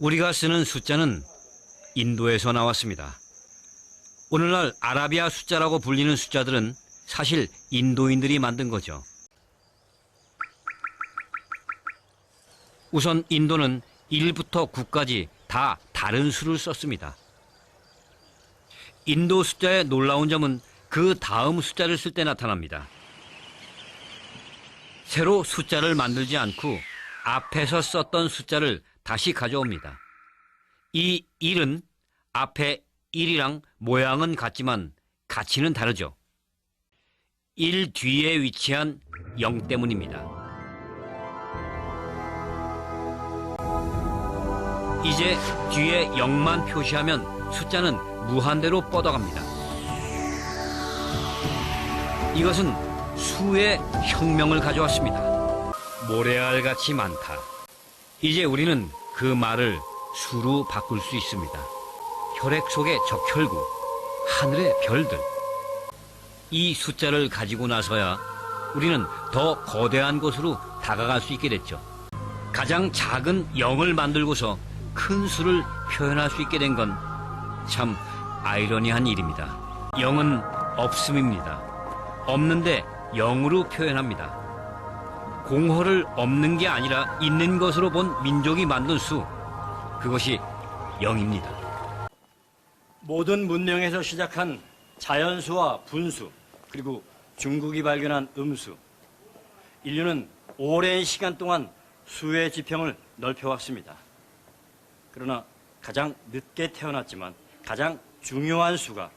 우리가 쓰는 숫자는 인도에서 나왔습니다. 오늘날 아라비아 숫자라고 불리는 숫자들은 사실 인도인들이 만든 거죠. 우선 인도는 1부터 9까지 다 다른 수를 썼습니다. 인도 숫자의 놀라운 점은 그 다음 숫자를 쓸 때 나타납니다. 새로 숫자를 만들지 않고 앞에서 썼던 숫자를 다시 가져옵니다. 이 1은 앞에 1이랑 모양은 같지만 가치는 다르죠. 1 뒤에 위치한 0 때문입니다. 이제 뒤에 0만 표시하면 숫자는 무한대로 뻗어갑니다. 이것은 수의 혁명을 가져왔습니다. 모래알같이 많다. 이제 우리는 그 말을 수로 바꿀 수 있습니다. 혈액 속의 적혈구, 하늘의 별들. 이 숫자를 가지고 나서야 우리는 더 거대한 곳으로 다가갈 수 있게 됐죠. 가장 작은 0을 만들고서 큰 수를 표현할 수 있게 된 건 참 아이러니한 일입니다. 0은 없음입니다. 없는데 0으로 표현합니다. 공허를 없는 게 아니라 있는 것으로 본 민족이 만든 수, 그것이 0입니다. 모든 문명에서 시작한 자연수와 분수, 그리고 중국이 발견한 음수. 인류는 오랜 시간 동안 수의 지평을 넓혀왔습니다. 그러나 가장 늦게 태어났지만 가장 중요한 수가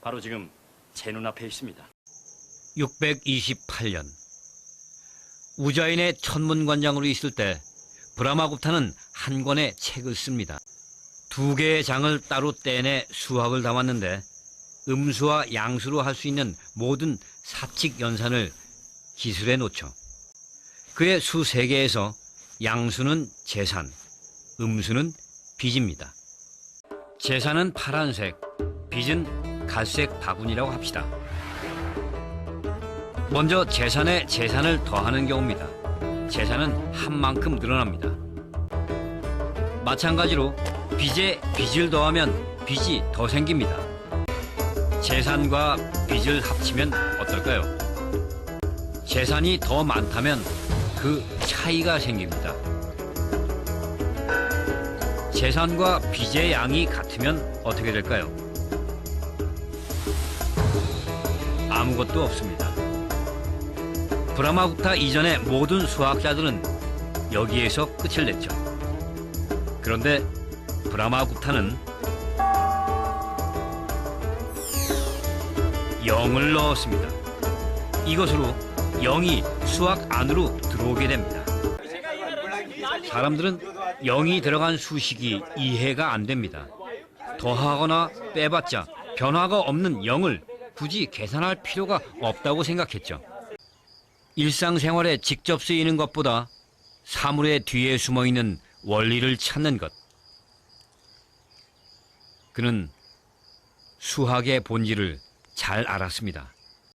바로 지금 제 눈앞에 있습니다. 628년 우자인의 천문관장으로 있을 때 브라마굽타는 한 권의 책을 씁니다. 두 개의 장을 따로 떼내 수학을 담았는데 음수와 양수로 할 수 있는 모든 사칙 연산을 기술에 놓죠. 그의 수 세 개에서 양수는 재산, 음수는 빚입니다. 재산은 파란색, 빚은 갈색 바구니라고 합시다. 먼저 재산에 재산을 더하는 경우입니다. 재산은 한 만큼 늘어납니다. 마찬가지로 빚에 빚을 더하면 빚이 더 생깁니다. 재산과 빚을 합치면 어떨까요? 재산이 더 많다면 그 차이가 생깁니다. 재산과 빚의 양이 같으면 어떻게 될까요? 아무것도 없습니다. 브라마구타 이전의 모든 수학자들은 여기에서 끝을 냈죠. 그런데 브라마구타는 0을 넣었습니다. 이것으로 0이 수학 안으로 들어오게 됩니다. 사람들은 0이 들어간 수식이 이해가 안 됩니다. 더하거나 빼봤자 변화가 없는 0을 굳이 계산할 필요가 없다고 생각했죠. 일상생활에 직접 쓰이는 것보다 사물의 뒤에 숨어 있는 원리를 찾는 것. 그는 수학의 본질을 잘 알았습니다.